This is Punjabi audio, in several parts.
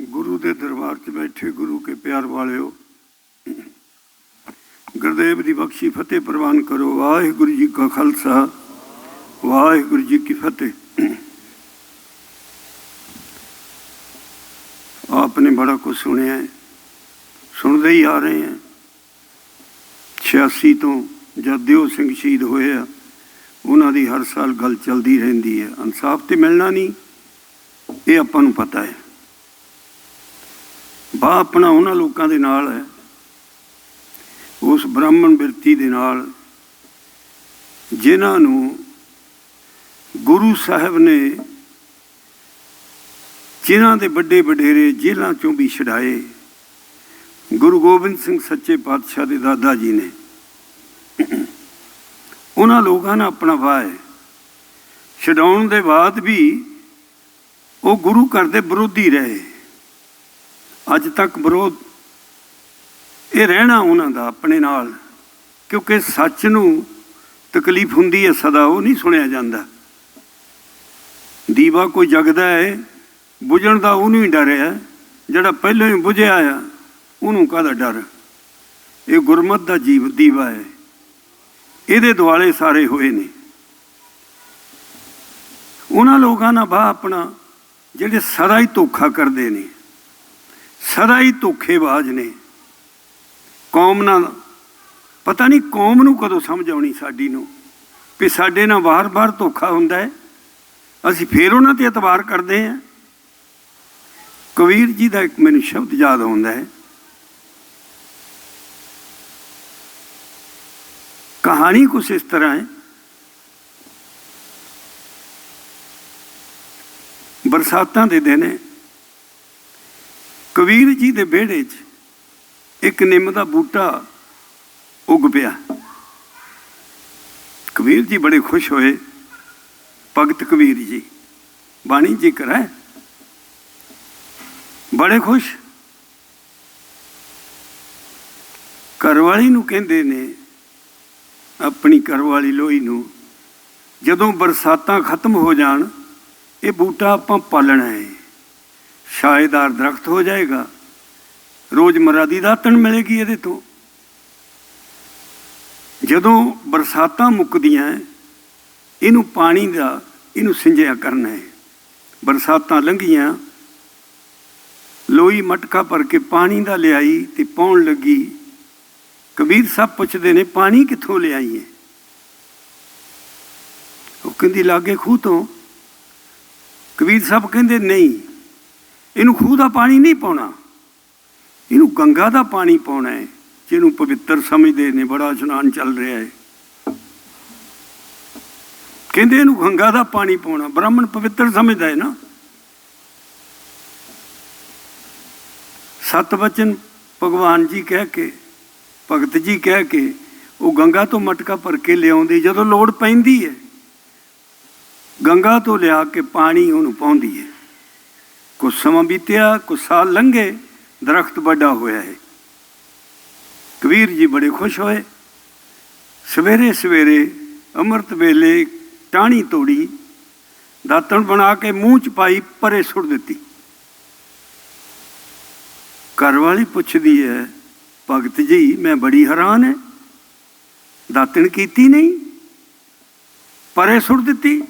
ਗੁਰੂ ਦੇ ਦਰਬਾਰ 'ਚ ਬੈਠੇ ਗੁਰੂ ਕੇ ਪਿਆਰ ਵਾਲਿਓ, ਗੁਰਦੇਵ ਦੀ ਬਖਸ਼ੀ ਫਤਿਹ ਪ੍ਰਵਾਨ ਕਰੋ। ਵਾਹਿਗੁਰੂ ਜੀ ਕਾ ਖਾਲਸਾ, ਵਾਹਿਗੁਰੂ ਜੀ ਕੀ ਫਤਿਹ। ਆਪਨੇ ਬੜਾ ਕੁਝ ਸੁਣਿਆ ਹੈ, ਸੁਣਦੇ ਹੀ ਆ ਰਹੇ ਹਾਂ। 86 ਤੋਂ ਜਦ ਦਿਓ ਸਿੰਘ ਸ਼ਹੀਦ ਹੋਏ ਆ, ਉਹਨਾਂ ਦੀ ਹਰ ਸਾਲ ਗੱਲ ਚੱਲਦੀ ਰਹਿੰਦੀ ਹੈ। ਇਨਸਾਫ ਤੇ ਮਿਲਣਾ ਨਹੀਂ, ਇਹ ਆਪਾਂ ਨੂੰ ਪਤਾ ਹੈ। ਬਾ ਆਪਣਾ ਉਹਨਾਂ ਲੋਕਾਂ ਦੇ ਨਾਲ ਹੈ। ਉਸ ਬ੍ਰਾਹਮਣ ਬਿਰਤੀ ਦੇ ਨਾਲ ਜਿਨ੍ਹਾਂ ਨੂੰ ਗੁਰੂ ਸਾਹਿਬ ਨੇ ਜਿਨ੍ਹਾਂ ਦੇ ਵੱਡੇ ਵਡੇਰੇ ਜੇਲ੍ਹਾਂ ਚੋਂ ਵੀ ਛਡਾਏ, ਗੁਰੂ ਗੋਬਿੰਦ ਸਿੰਘ ਸੱਚੇ ਪਾਤਸ਼ਾਹ ਦੇ ਦਾਦਾ ਜੀ ਨੇ। ਉਹਨਾਂ ਲੋਕਾਂ ਨਾਲ ਆਪਣਾ ਵਾਹ ਹੈ। ਛਡਾਉਣ ਦੇ ਬਾਅਦ ਵੀ ਉਹ ਗੁਰੂ ਘਰ ਦੇ ਵਿਰੋਧੀ ਰਹੇ। ਅੱਜ ਤੱਕ ਵਿਰੋਧ ਇਹ ਰਹਿਣਾ ਉਹਨਾਂ ਦਾ ਆਪਣੇ ਨਾਲ, ਕਿਉਂਕਿ ਸੱਚ ਨੂੰ ਤਕਲੀਫ ਹੁੰਦੀ ਹੈ, ਸਦਾ ਉਹ ਨਹੀਂ ਸੁਣਿਆ ਜਾਂਦਾ। ਦੀਵਾ ਕੋਈ ਜਗਦਾ ਹੈ, ਬੁਝਣ ਦਾ ਉਹਨੂੰ ਹੀ ਡਰ ਹੈ, ਜਿਹੜਾ ਪਹਿਲਾਂ ਹੀ ਬੁਝਿਆ ਆ, ਉਹਨੂੰ ਕਾਹਦਾ ਡਰ? ਇਹ ਗੁਰਮਤ ਦਾ ਜੀਵ ਦੀਵਾ ਹੈ। ਇਹਦੇ ਦੁਆਲੇ ਸਾਰੇ ਹੋਏ ਨੇ। ਉਹਨਾਂ ਲੋਕਾਂ ਨਾਲ ਬਾ ਆਪਣਾ, ਜਿਹੜੇ ਸਦਾ ਹੀ ਧੋਖਾ ਕਰਦੇ ਨੇ। ਸਦਾ ਹੀ ਧੋਖੇਬਾਜ਼ ਨੇ। ਕੌਮ ਨਾਲ ਪਤਾ ਨਹੀਂ ਕੌਮ ਨੂੰ ਕਦੋਂ ਸਮਝ ਆਉਣੀ ਸਾਡੀ ਨੂੰ ਕਿ ਸਾਡੇ ਨਾਲ ਵਾਰ ਵਾਰ ਧੋਖਾ ਹੁੰਦਾ ਹੈ। ਅਸੀਂ ਫੇਰ ਉਹਨਾਂ ਤੇ ਇਤਬਾਰ ਕਰਦੇ ਹਾਂ। ਕਬੀਰ ਜੀ ਦਾ ਇੱਕ ਮੈਨੂੰ ਸ਼ਬਦ ਯਾਦ ਆਉਂਦਾ ਹੈ। ਕਹਾਣੀ ਕੁਛ ਇਸ ਤਰ੍ਹਾਂ ਹੈ। ਬਰਸਾਤਾਂ ਦੇ ਦਿਨ ਹੈ ਕਬੀਰ ਜੀ ਦੇ ਵਿਹੜੇ 'ਚ ਇੱਕ ਨਿੰਮ ਦਾ ਬੂਟਾ ਉੱਗ ਪਿਆ। ਕਬੀਰ ਜੀ ਬੜੇ ਖੁਸ਼ ਹੋਏ। ਭਗਤ ਕਬੀਰ ਜੀ, ਬਾਣੀ ਜ਼ਿਕਰ ਹੈ? ਬੜੇ ਖੁਸ਼। ਕਰਵਾਲੀ ਨੂੰ ਕਹਿੰਦੇ ਨੇ, ਆਪਣੀ ਘਰਵਾਲੀ ਲੋਈ ਨੂੰ, ਜਦੋਂ ਬਰਸਾਤਾਂ ਖਤਮ ਹੋ ਜਾਣ, ਇਹ ਬੂਟਾ ਆਪਾਂ ਪਾਲਣਾ ਹੈ। ਛਾਏਦਾਰ ਦਰਖਤ ਹੋ ਜਾਏਗਾ ਰੋਜ਼ਮਰਾ ਦੀ ਦਾਤਣ ਮਿਲੇਗੀ ਇਹਦੇ ਤੋਂ। ਜਦੋਂ ਬਰਸਾਤਾਂ ਮੁੱਕਦੀਆਂ ਇਹਨੂੰ ਪਾਣੀ ਦਾ, ਇਹਨੂੰ ਸਿੰਜਿਆ ਕਰਨਾ ਹੈ ਬਰਸਾਤਾਂ ਲੰਘੀਆਂ, ਲੋਈ ਮਟਕਾ ਭਰ ਕੇ ਪਾਣੀ ਦਾ ਲਿਆਈ ਤੇ ਪਾਉਣ ਲੱਗੀ। ਕਬੀਰ ਸਾਹਿਬ ਪੁੱਛਦੇ ਨੇ, ਪਾਣੀ ਕਿੱਥੋਂ ਲਿਆਈ ਹੈ ਉਹ ਕਹਿੰਦੀ, ਲਾਗੇ ਖੂਹ ਤੋਂ। ਕਬੀਰ ਸਾਹਿਬ ਕਹਿੰਦੇ, ਨਹੀਂ ਇਹਨੂੰ ਖੂਹ ਦਾ ਪਾਣੀ ਨਹੀਂ ਪਾਉਣਾ। ਇਹਨੂੰ ਗੰਗਾ ਦਾ ਪਾਣੀ ਪਾਉਣਾ ਹੈ, ਜਿਹਨੂੰ ਪਵਿੱਤਰ ਸਮਝਦੇ ਨੇ, ਬੜਾ ਇਸ਼ਨਾਨ ਚੱਲ ਰਿਹਾ ਹੈ। ਕਹਿੰਦੇ ਇਹਨੂੰ ਗੰਗਾ ਦਾ ਪਾਣੀ ਪਾਉਣਾ, ਬ੍ਰਾਹਮਣ ਪਵਿੱਤਰ ਸਮਝਦਾ ਹੈ ਨਾ। ਸਤ ਵਚਨ ਭਗਵਾਨ ਜੀ ਕਹਿ ਕੇ, ਭਗਤ ਜੀ ਕਹਿ ਕੇ, ਉਹ ਗੰਗਾ ਤੋਂ ਮਟਕਾ ਭਰ ਕੇ ਲਿਆਉਂਦੇ, ਜਦੋਂ ਲੋੜ ਪੈਂਦੀ ਹੈ, ਗੰਗਾ ਤੋਂ ਲਿਆ ਕੇ ਪਾਣੀ ਉਹਨੂੰ ਪਾਉਂਦੀ ਹੈ। ਕੁਝ ਸਮਾਂ ਬੀਤਿਆ ਕੁਝ ਸਾਲ ਲੰਘੇ, ਦਰਖਤ ਵੱਡਾ ਹੋਇਆ ਹੈ। ਕਬੀਰ ਜੀ ਬੜੇ ਖੁਸ਼ ਹੋਏ। ਸਵੇਰੇ ਸਵੇਰੇ ਅੰਮ੍ਰਿਤ ਵੇਲੇ ਟਾਹਣੀ ਤੋੜੀ, ਦਾਤਣ ਬਣਾ ਕੇ ਮੂੰਹ ਚ ਪਾਈ, ਪਰੇ ਸੁੱਟ ਦਿੱਤੀ। ਘਰ ਵਾਲੀ ਪੁੱਛਦੀ ਹੈ, ਭਗਤ ਜੀ, ਮੈਂ ਬੜੀ ਹੈਰਾਨ ਹੈ। ਦਾਤਣ ਕੀਤੀ ਨਹੀਂ, ਪਰੇ ਸੁੱਟ ਦਿੱਤੀ।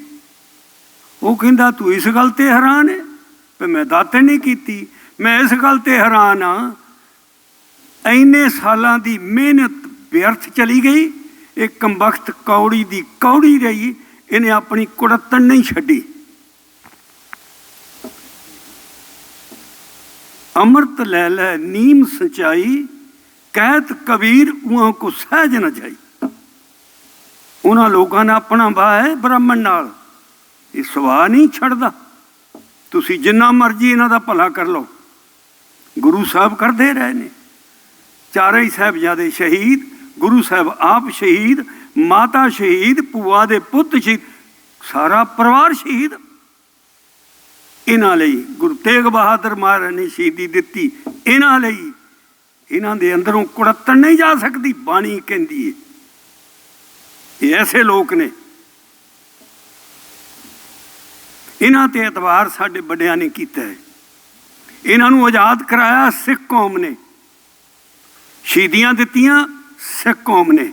ਉਹ ਕਹਿੰਦਾ, ਤੂੰ ਇਸ ਗੱਲ ਤੇ ਹੈਰਾਨ ਹੈ? ਵੀ ਮੈਂ ਦਾਤਣ ਨਹੀਂ ਕੀਤੀ, ਮੈਂ ਇਸ ਗੱਲ ਤੇ ਹੈਰਾਨ ਆ ਐਨੇ ਸਾਲਾਂ ਦੀ ਮਿਹਨਤ ਵਿਅਰਥ ਚਲੀ ਗਈ, ਇਹ ਕੰਬਖਤ ਕੌੜੀ ਦੀ ਕੌੜੀ ਰਹੀ, ਇਹਨੇ ਆਪਣੀ ਕੁੜੱਤਣ ਨਹੀਂ ਛੱਡੀ। ਅੰਮ੍ਰਿਤ ਲੈ ਲੈ, ਨੀਮ ਸਚਾਈ ਕਹਿਤ ਕਬੀਰ ਉਹਾਂ ਕੋ ਸਹਿਜ ਨ ਜਾਈ। ਉਹਨਾਂ ਲੋਕਾਂ ਨੇ ਆਪਣਾ ਵਾਹ ਹੈ ਬ੍ਰਾਹਮਣ ਨਾਲ, ਇਹ ਸਵਾਹ ਨਹੀਂ ਛੱਡਦਾ। ਤੁਸੀਂ ਜਿੰਨਾ ਮਰਜ਼ੀ ਇਹਨਾਂ ਦਾ ਭਲਾ ਕਰ ਲਓ। ਗੁਰੂ ਸਾਹਿਬ ਕਰਦੇ ਰਹੇ ਨੇ। ਚਾਰੇ ਹੀ ਸਾਹਿਬਜ਼ਾਦੇ ਸ਼ਹੀਦ, ਗੁਰੂ ਸਾਹਿਬ ਆਪ ਸ਼ਹੀਦ, ਮਾਤਾ ਸ਼ਹੀਦ, ਭੂਆ ਦੇ ਪੁੱਤ ਸ਼ਹੀਦ, ਸਾਰਾ ਪਰਿਵਾਰ ਸ਼ਹੀਦ। ਇਹਨਾਂ ਲਈ ਗੁਰੂ ਤੇਗ ਬਹਾਦਰ ਮਹਾਰਾਜ ਨੇ ਸ਼ਹੀਦੀ ਦਿੱਤੀ। ਇਹਨਾਂ ਲਈ ਇਹਨਾਂ ਦੇ ਅੰਦਰੋਂ ਕੁੜੱਤਣ ਨਹੀਂ ਜਾ ਸਕਦੀ, ਬਾਣੀ ਕਹਿੰਦੀ ਹੈ ਇਹ ਐਸੇ ਲੋਕ ਨੇ ਇਹਨਾਂ ਤੇ ਇਤਬਾਰ ਸਾਡੇ ਵੱਡਿਆਂ ਨੇ ਕੀਤਾ ਹੈ। ਇਹਨਾਂ ਨੂੰ ਆਜ਼ਾਦ ਕਰਾਇਆ ਸਿੱਖ ਕੌਮ ਨੇ। ਸ਼ਹੀਦੀਆਂ ਦਿੱਤੀਆਂ ਸਿੱਖ ਕੌਮ ਨੇ।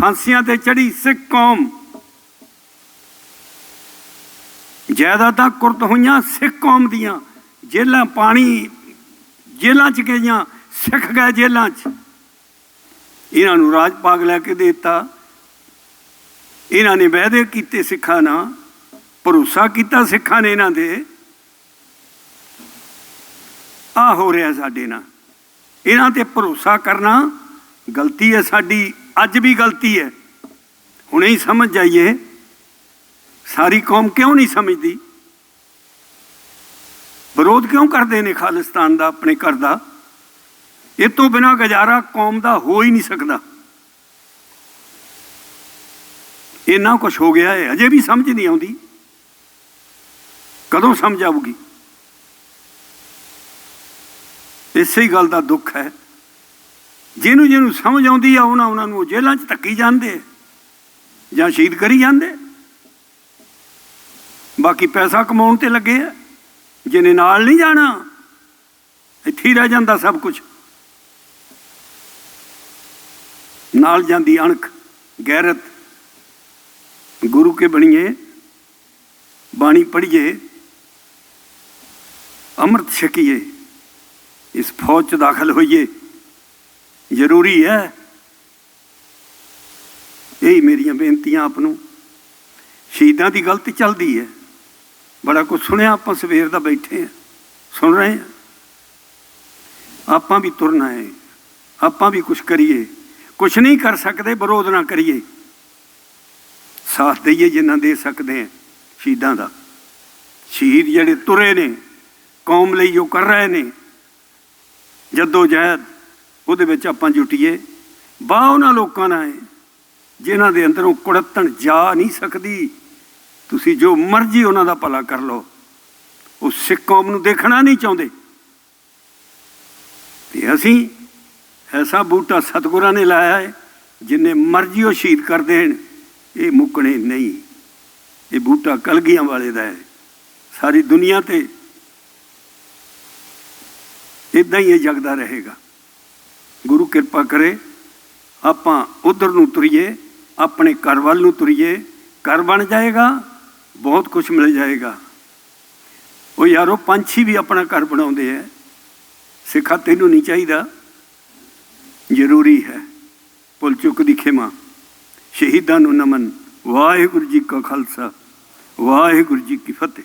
ਫਾਂਸੀਆਂ ਤੇ ਚੜੀ ਸਿੱਖ ਕੌਮ। ਜਾਇਦਾਦਾਂ ਕੁਰਤ ਹੋਈਆਂ ਸਿੱਖ ਕੌਮ ਦੀਆਂ। ਜੇਲਾਂ ਪਾਣੀ ਜੇਲਾਂ ਚ ਗਈਆਂ, ਸਿੱਖ ਗਏ ਜੇਲਾਂ ਚ। ਇਹਨਾਂ ਨੂੰ ਰਾਜ ਭਾਗ ਲੈ ਕੇ ਦੇ ਦਿੱਤਾ। ਇਹਨਾਂ ਨੇ ਵਾਅਦੇ ਕੀਤੇ ਸਿੱਖਾਂ ਨਾਲ। ਭਰੋਸਾ ਕੀਤਾ ਸਿੱਖਾਂ ਨੇ ਇਹਨਾਂ ਦੇ। ਆ ਹੋ ਰਿਹਾ ਸਾਡੇ ਨਾਲ। ਇਹਨਾਂ ਤੇ ਭਰੋਸਾ ਕਰਨਾ ਗਲਤੀ ਹੈ ਸਾਡੀ, ਅੱਜ ਵੀ ਗਲਤੀ ਹੈ। ਹੁਣੇ ਹੀ ਸਮਝ ਜਾਈਏ। ਸਾਰੀ ਕੌਮ ਕਿਉਂ ਨਹੀਂ ਸਮਝਦੀ? ਵਿਰੋਧ ਕਿਉਂ ਕਰਦੇ ਨੇ ਖਾਲਿਸਤਾਨ ਦਾ, ਆਪਣੇ ਘਰ ਦਾ? ਇਹ ਤੋਂ ਬਿਨਾ ਗੁਜ਼ਾਰਾ ਕੌਮ ਦਾ ਹੋ ਹੀ ਨਹੀਂ ਸਕਦਾ। ਇੰਨਾ ਕੁਝ ਹੋ ਗਿਆ ਹੈ, ਅਜੇ ਵੀ ਸਮਝ ਨਹੀਂ ਆਉਂਦੀ। ਕਦੋਂ ਸਮਝ ਆਊਗੀ? ਇਸੇ ਹੀ ਗੱਲ ਦਾ ਦੁੱਖ ਹੈ। ਜਿਹਨੂੰ ਜਿਹਨੂੰ ਸਮਝ ਆਉਂਦੀ ਆ, ਉਹਨਾਂ ਉਹਨਾਂ ਨੂੰ ਜੇਲ੍ਹਾਂ 'ਚ ਧੱਕੀ ਜਾਂਦੇ ਜਾਂ ਸ਼ਹੀਦ ਕਰੀ ਜਾਂਦੇ ਬਾਕੀ ਪੈਸਾ ਕਮਾਉਣ ਤੇ ਲੱਗੇ ਆ। ਜਿਹਨੇ ਨਾਲ ਨਹੀਂ ਜਾਣਾ, ਇੱਥੇ ਹੀ ਰਹਿ ਜਾਂਦਾ ਸਭ ਕੁਝ ਨਾਲ ਜਾਂਦੀ ਅਣਖ, ਗੈਰਤ। ਗੁਰੂ ਕੇ ਬਣੀਏ, ਬਾਣੀ ਪੜ੍ਹੀਏ। ਅੰਮ੍ਰਿਤ ਛਕੀਏ, ਇਸ ਫੌਜ ਚ ਦਾਖਲ ਹੋਈਏ। ਜ਼ਰੂਰੀ ਹੈ ਇਹ ਮੇਰੀਆਂ ਬੇਨਤੀਆਂ ਆਪ ਨੂੰ। ਸ਼ਹੀਦਾਂ ਦੀ ਗਲਤੀ ਚੱਲਦੀ ਹੈ। ਬੜਾ ਕੁਝ ਸੁਣਿਆ ਆਪਾਂ, ਸਵੇਰ ਦਾ ਬੈਠੇ ਆ ਸੁਣ ਰਹੇ ਆ ਆਪਾਂ ਵੀ ਤੁਰਨਾ ਹੈ ਆਪਾਂ ਵੀ ਕੁਝ ਕਰੀਏ। ਕੁਝ ਨਹੀਂ ਕਰ ਸਕਦੇ, ਵਿਰੋਧ ਨਾ ਕਰੀਏ। ਸਾਥ ਦਈਏ ਜਿੰਨਾ ਦੇ ਸਕਦੇ ਆ ਸ਼ਹੀਦਾਂ ਦਾ। ਸ਼ਹੀਦ ਜਿਹੜੇ ਤੁਰੇ ਨੇ ਕੌਮ ਲਈ ਜੋ ਕਰ ਰਹੇ ਨੇ। ਜਦੋ ਜਹਿਦ, ਉਹਦੇ ਵਿੱਚ ਆਪਾਂ ਜੁਟੀਏ। ਬਾਹ ਉਹਨਾਂ ਲੋਕਾਂ ਨਾਲ ਹੈ, ਜਿਨ੍ਹਾਂ ਦੇ ਅੰਦਰੋਂ ਕੁੜੱਤਣ ਜਾ ਨਹੀਂ ਸਕਦੀ। ਤੁਸੀਂ ਜੋ ਮਰਜ਼ੀ ਉਹਨਾਂ ਦਾ ਭਲਾ ਕਰ ਲਓ। ਉਹ ਸਿੱਖ ਕੌਮ ਨੂੰ ਦੇਖਣਾ ਨਹੀਂ ਚਾਹੁੰਦੇ। ਤੇ ਅਸੀਂ ਐਸਾ ਬੂਟਾ ਸਤਿਗੁਰਾਂ ਨੇ ਲਾਇਆ ਹੈ, ਜਿੰਨੇ ਮਰਜ਼ੀ ਉਹ ਸ਼ਹੀਦ ਕਰ ਦੇਣ, ਇਹ ਮੁੱਕਣੇ ਨਹੀਂ। ਇਹ ਬੂਟਾ ਕਲਗੀਆਂ ਵਾਲੇ ਦਾ ਹੈ। ਸਾਰੀ ਦੁਨੀਆ ਤੇ ਇਦਾਂ ਹੀ ਇਹ ਜਗਦਾ ਰਹੇਗਾ। ਗੁਰੂ ਕਿਰਪਾ ਕਰੇ, ਆਪਾਂ ਉਧਰ ਨੂੰ ਤੁਰੀਏ, ਆਪਣੇ ਘਰ ਵੱਲ ਨੂੰ ਤੁਰੀਏ, ਘਰ ਬਣ ਜਾਏਗਾ, ਬਹੁਤ ਕੁਝ ਮਿਲ ਜਾਏਗਾ। ਉਹ ਯਾਰੋ, ਪੰਛੀ ਵੀ ਆਪਣਾ ਘਰ ਬਣਾਉਂਦੇ ਐ। ਸਿੱਖਾ ਤੈਨੂੰ ਨਹੀਂ ਚਾਹੀਦਾ। ਜ਼ਰੂਰੀ ਹੈ। ਭੁੱਲ ਚੁੱਕ ਦੀ ਖਿਮਾ। ਸ਼ਹੀਦਾਂ ਨੂੰ ਨਮਨ। ਵਾਹਿਗੁਰੂ ਜੀ ਕਾ ਖਾਲਸਾ। ਵਾਹਿਗੁਰੂ ਜੀ ਕੀ ਫਤਿਹ।